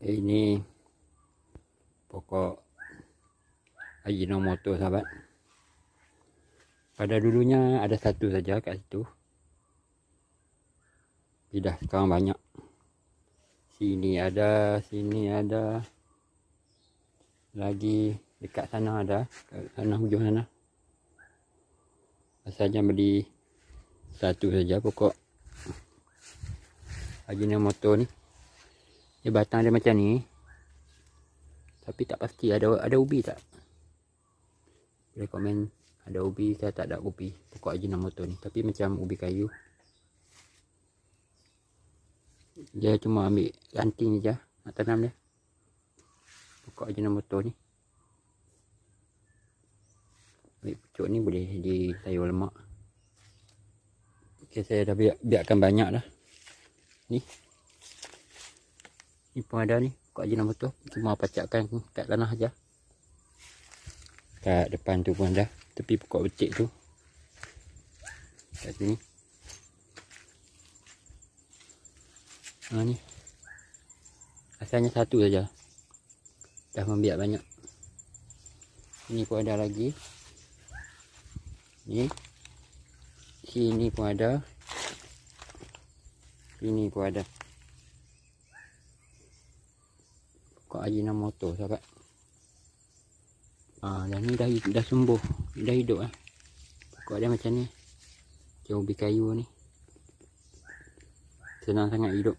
ini pokok Ajinomoto sahabat. Pada dulunya ada satu saja kat situ. Tidak sekarang banyak. Sini ada, sini ada. Lagi dekat sana ada, kat sana hujung sana. Asalnya beli satu saja pokok Ajinomoto ni. Dia batang dia macam ni. Tapi tak pasti ada ada ubi tak. Boleh komen ada ubi ke tak ada ubi pokok Ajinomoto ni. Tapi macam ubi kayu. Dia cuma ambil ranting je nak tanam dia. Pokok Ajinomoto ni. Ambil pucuk ni boleh di sayur lemak. Okay, saya dah biar, biarkan banyak dah. Ni. Ni pun ada ni. Pokok Ajinomoto. Cuma pacakkan kat tanah aja. Kat depan tu pun ada. Tepi pokok becik tu. Kat sini. Ha ni. Asalnya satu saja. Dah membiak banyak. Ini pun ada lagi. Ni. Sini pun ada. Sini pun ada. Pokok Ajinomoto sahabat. Ah, dah ni dah dah sembuh. Dah hidup ah. Pokok dia macam ni. Macam ubi kayu ni. Senang sangat hidup.